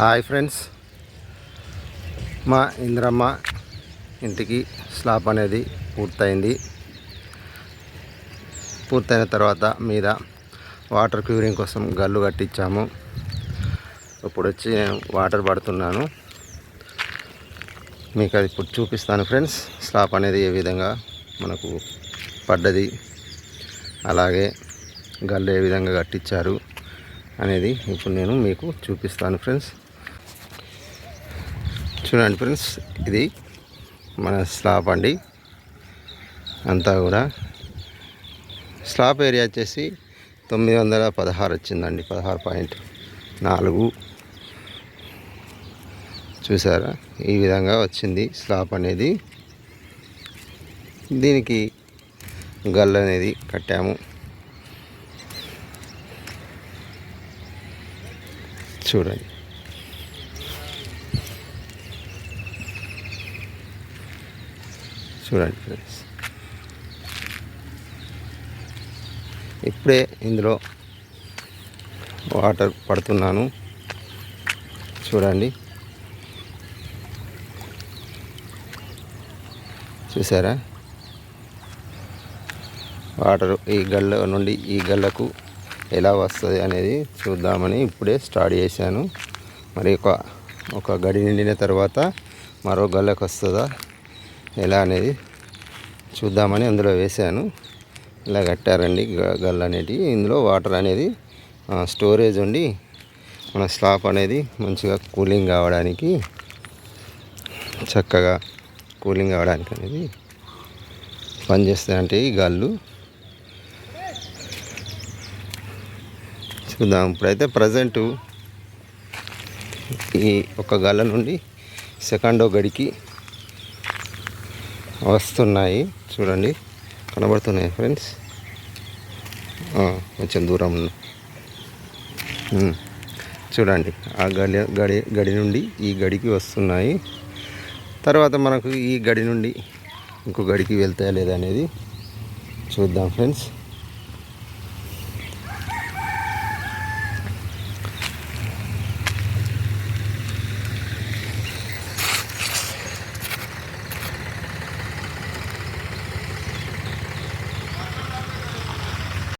Hi friends. మా ఇంద్రమ్మ ఇంటికి slab అనేది పూర్తయింది. పూర్తయిన తర్వాత మీద వాటర్ క్యూరింగ్ కోసం గల్లు కట్టించాము. ఇప్పుడు వచ్చి వాటర్ పడుతున్నాను. మీకు అది ఇప్పుడు చూపిస్తాను ఫ్రెండ్స్. స్లాబ్ అనేది ఏ విధంగా మనకు పడ్డది. అలాగే గల్లు ఏ విధంగా కట్టించారు అనేది ఇప్పుడు నేను మీకు చూపిస్తాను ఫ్రెండ్స్. చూడండి ఫ్రెండ్స్ ఇది మన స్లాబ్ అండి. అంతా కూడా స్లాబ్ ఏరియా వచ్చేసి తొమ్మిది వందల పదహారు వచ్చిందండి. పదహారు పాయింట్ నాలుగు. చూసారా? ఈ విధంగా వచ్చింది స్లాబ్ అనేది. దీనికి గల్ అనేది కట్టాము. చూడండి. చూడండి ఫ్రెండ్స్. ఇప్పుడే ఇందులో వాటర్ పడుతున్నాను. చూడండి. చూసారా? వాటర్ ఈ గల్ల నుండి ఈ గల్లకు ఎలా వస్తుంది అనేది చూద్దామని ఇప్పుడే స్టార్ట్ చేశాను. మరి ఒక ఒక గడి నిండిన తర్వాత మరో గల్లకు వస్తుందా? ఎలా అనేది చూద్దామని అందులో వేసాను ఇలా కట్టారండి గల్ అనేటివి ఇందులో వాటర్ అనేది స్టోరేజ్ ఉండి మన స్లాప్ అనేది మంచిగా కూలింగ్ కావడానికి చక్కగా కూలింగ్ కావడానికి అనేది పనిచేస్తాయంటే ఈ గల్లు. చూద్దాం ఇప్పుడైతే ప్రజెంటు ఈ ఒక గల్ల నుండి సెకండో గడికి వస్తున్నాయి. చూడండి. కనబడుతున్నాయి ఫ్రెండ్స్. కొంచెం దూరం చూడండి. ఆ గడి గడి గడి నుండి ఈ గడికి వస్తున్నాయి. తర్వాత మనకు ఈ గడి నుండి ఇంకో గడికి వెళ్తాయా లేదా అనేది చూద్దాం ఫ్రెండ్స్.